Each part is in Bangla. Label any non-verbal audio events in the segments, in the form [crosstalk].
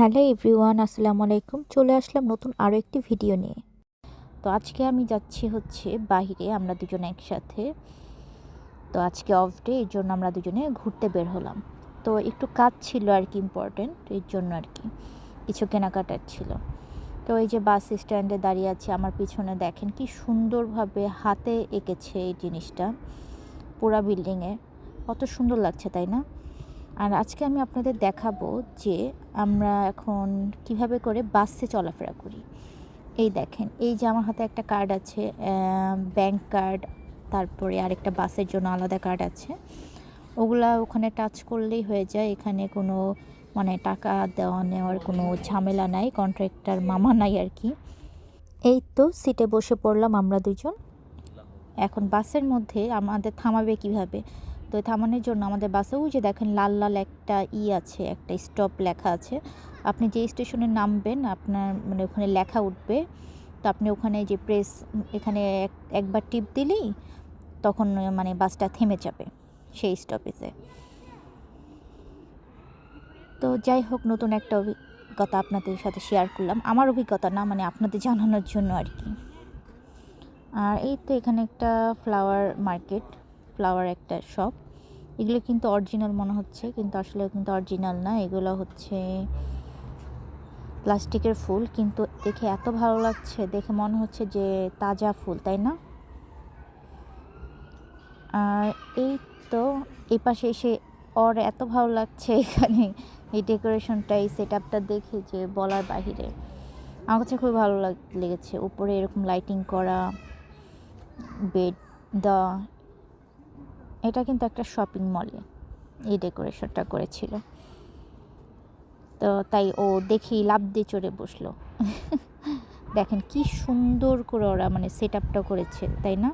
হ্যালো এভরিওয়ান, আসসালামু আলাইকুম। চলে আসলাম নতুন আরও একটি ভিডিও নিয়ে। তো আজকে আমি যাচ্ছি হচ্ছে বাইরে আমরা দুজন একসাথে। তো আজকে অফ ডে এর জন্য আমরা দুজনে ঘুরতে বের হলাম। তো একটু কাজ ছিল আর কি ইম্পর্টেন্ট এর জন্য আর কি। কিছু কেনাকাটার ছিল। তো এই যে বাস স্ট্যান্ডে দাঁড়িয়ে আছে, আমার পিছনে দেখেন কি সুন্দরভাবে হাতে এঁকেছে এই জিনিসটা, পুরা বিল্ডিংয়ে কত সুন্দর লাগছে, তাই না? আর আজকে আমি আপনাদের দেখাবো যে আমরা এখন কীভাবে করে বাসে চলাফেরা করি। এই দেখেন, এই যে আমার হাতে একটা কার্ড আছে ব্যাংক কার্ড তারপরে আরেকটা বাসের জন্য আলাদা কার্ড আছে। ওগুলা ওখানে টাচ করলেই হয়ে যায়, এখানে কোনো মানে টাকা দেওয়া নেওয়ার কোনো ঝামেলা নাই কন্ট্রাক্টর মামা নাই আর কি। এই তো সিটে বসে পড়লাম আমরা দুজন। এখন বাসের মধ্যে আমাদের থামাবে কীভাবে? তো থামানোর জন্য আমাদের বাসে ওই যে দেখেন লাল লাল একটা ই আছে, একটা স্টপ লেখা আছে। আপনি যে স্টেশনে নামবেন, আপনার মানে ওখানে লেখা উঠবে। তো আপনি ওখানে যে প্রেস এখানে এক- একবার টিপ দিলেই তখন মানে বাসটা থেমে যাবে সেই স্টপেজে তো যাই হোক, নতুন একটা অভিজ্ঞতা আপনাদের সাথে শেয়ার করলাম। আমার অভিজ্ঞতা না মানে আপনাদের জানানোর জন্য আর কি। আর এই তো এখানে একটা ফ্লাওয়ার মার্কেট ফ্লাওয়ার একটা শপ এগুলো কিন্তু অরিজিনাল মনে হচ্ছে, কিন্তু আসলে কিন্তু অরিজিনাল না। এগুলো হচ্ছে প্লাস্টিকের ফুল, কিন্তু দেখে এত ভালো লাগছে, দেখে মনে হচ্ছে যে তাজা ফুল, তাই না? আর এই তো, এই পাশে এসে ওর এত ভালো লাগছে এখানে, এই ডেকোরেশনটা এই সেট আপটা দেখে যে বলার বাহিরে। আমার কাছে খুব ভালো লাগ- লেগেছে। উপরে এরকম লাইটিং করা বেড দেওয়া এটা কিন্তু একটা শপিং মলে এই ডেকোরেশনটা করেছিল। তো তাই ও দেখি লাভ দিয়ে চড়ে বসল। [laughs] দেখেন কি সুন্দর করে ওরা মানে সেট আপটা করেছে, তাই না?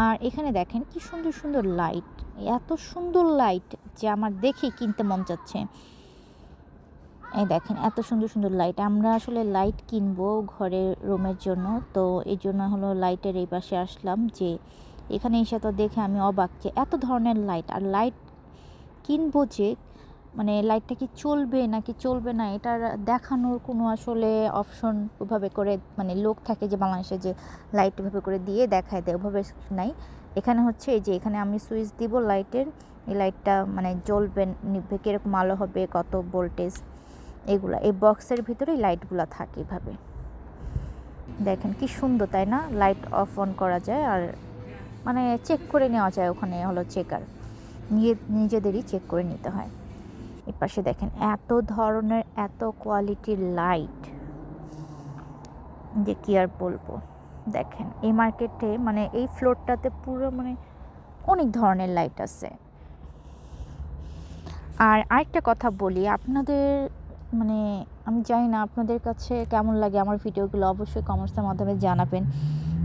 আর এখানে দেখেন কি সুন্দর সুন্দর লাইট এত সুন্দর লাইট যে আমার দেখে কিনতে মন যাচ্ছে। এই দেখেন এত সুন্দর সুন্দর লাইট আমরা আসলে লাইট কিনবো ঘরের রুমের জন্য, তো এই জন্য হলো লাইটের এই পাশে আসলাম যে এখানে এসে তো দেখে আমি অবাক যে এত ধরনের লাইট আর লাইট কিনবো যে মানে লাইটটা কি চলবে নাকি চলবে না এটার দেখানোর কোনো আসলে অপশন ওভাবে করে মানে লোক থাকে যে বাংলাদেশে যে লাইট ওভাবে করে দিয়ে দেখায় দেয়, ওভাবে নাই। এখানে হচ্ছে এই যে, এখানে আমি সুইচ দিব লাইটের এই লাইটটা মানে জ্বলবে নিভবে কীরকম আলো হবে, কত ভোল্টেজ এগুলা, এই বক্সের ভিতরেই লাইটগুলো থাকে এভাবে। দেখেন কি সুন্দর, তাই না? লাইট অফ অন করা যায়, আর মানে চেক করে নেওয়া যায় ওখানে হলো চেকার নিয়ে, নিজেদেরই চেক করে নিতে হয়। এ পাশে দেখেন, এত ধরনের, এত কোয়ালিটির লাইট যে কি আর বলব? দেখেন, এই মার্কেটে মানে এই ফ্লোরটাতে পুরো মানে অনেক ধরনের লাইট আছে। আর আরেকটা কথা বলি, আপনাদের মানে আমি জানি না আপনাদের কাছে কেমন লাগে আমার ভিডিওগুলো অবশ্যই কমেন্টসের মাধ্যমে জানাবেন।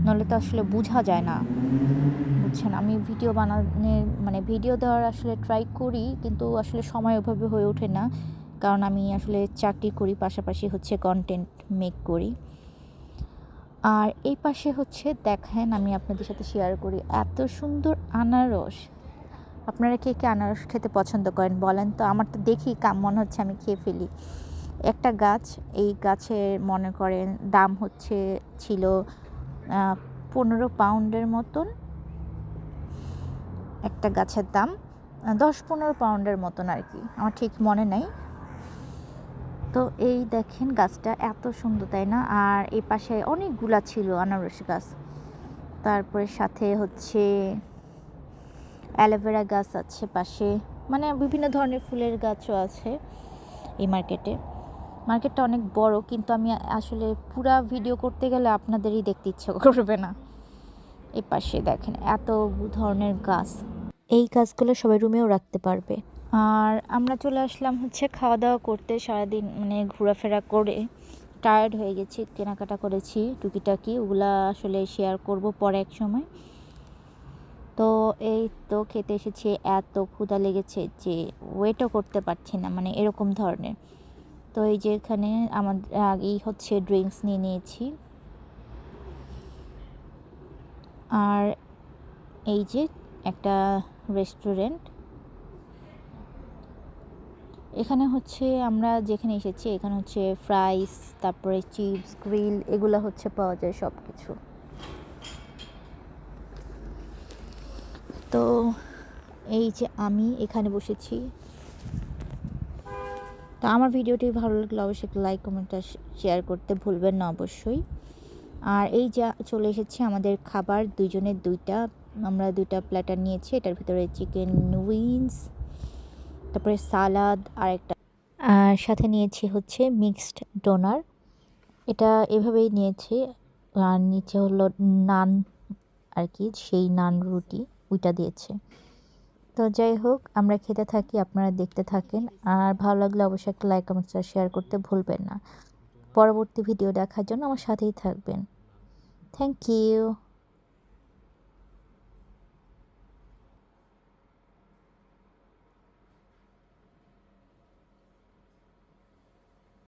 নাহলে তো আসলে বোঝা যায় না। বুঝছেন? আমি ভিডিও বানানোর মানে ভিডিও দেওয়ার আসলে ট্রাই করি, কিন্তু আসলে সময় ওভাবে হয়ে ওঠে না। কারণ আমি আসলে চাকরি করি, পাশাপাশি হচ্ছে কন্টেন্ট মেক করি। আর এই পাশে হচ্ছে, দেখেন আমি আপনাদের সাথে শেয়ার করি, এত সুন্দর আনারস। আপনারা কে কে আনারস খেতে পছন্দ করেন বলেন তো? আমার তো দেখি কাম মনে হচ্ছে আমি খেয়ে ফেলি। একটা গাছ, এই গাছের মনে করেন দাম হচ্ছে ছিল পনেরো পাউন্ডের মতন একটা গাছের দাম দশ পনেরো পাউন্ডের মতন আর কি। আমার ঠিক মনে নাই। তো এই দেখেন গাছটা এত সুন্দর, তাই না? আর এই পাশে অনেকগুলা ছিল আনারস গাছ। তারপরে সাথে হচ্ছে অ্যালোভেরা গাছ আছে পাশে। মানে বিভিন্ন ধরনের ফুলের গাছও আছে এই মার্কেটে। মার্কেটটা অনেক বড় কিন্তু আমি আসলে পুরা ভিডিও করতে গেলে আপনাদেরই দেখতে ইচ্ছে করবে না। এই পাশে দেখেন এত ধরনের গাছ। এই গাছগুলো সবাই রুমেও রাখতে পারবে। আর আমরা চলে আসলাম হচ্ছে খাওয়া দাওয়া করতে সারাদিন মানে ঘোরাফেরা করে। টায়ার্ড হয়ে গেছি কেনাকাটা করেছি টুকিটাকি ওগুলা আসলে শেয়ার করব পরে এক সময়। তো এই তো খেতে এসেছি এত ক্ষুধা লেগেছে যে ওয়েটও করতে পারছি না মানে এরকম ধরনের। তো এই যে এখানে আমাদের আগেই হচ্ছে ড্রিঙ্কস নিয়ে নিয়েছি। আর এই যে একটা রেস্টুরেন্ট এখানে হচ্ছে আমরা যেখানে এসেছি, এখানে হচ্ছে ফ্রাইস তারপরে চিপস গ্রিল এগুলো হচ্ছে পাওয়া যায় সব কিছু তো এই যে আমি এখানে বসেছি। আমার ভিডিওটি ভালো লাগলে অবশ্যই লাইক কমেন্ট আর শেয়ার করতে ভুলবেন না অবশ্যই। আর এই যা চলে এসেছে আমাদের খাবার দুজনের দুইটা, আমরা দুইটা প্ল্যাটার নিয়েছি, এটার ভিতরে চিকেন উইংস তারপরে সালাদ আর একটা। আর সাথে নিয়েছি হচ্ছে মিক্সড ডোনার এটা এভাবেই নিয়েছি, আর নিচে হলো নান আর কি, সেই নান রুটি, ওইটা দিয়েছে। তো যাই হোক, আমরা খেতে থাকি, আপনারা দেখতে থাকেন। আর ভালো লাগলে অবশ্যই একটা লাইক কমেন্ট শেয়ার করতে ভুলবেন না। পরবর্তী ভিডিও দেখার জন্য আমার সাথেই থাকবেন। Thank you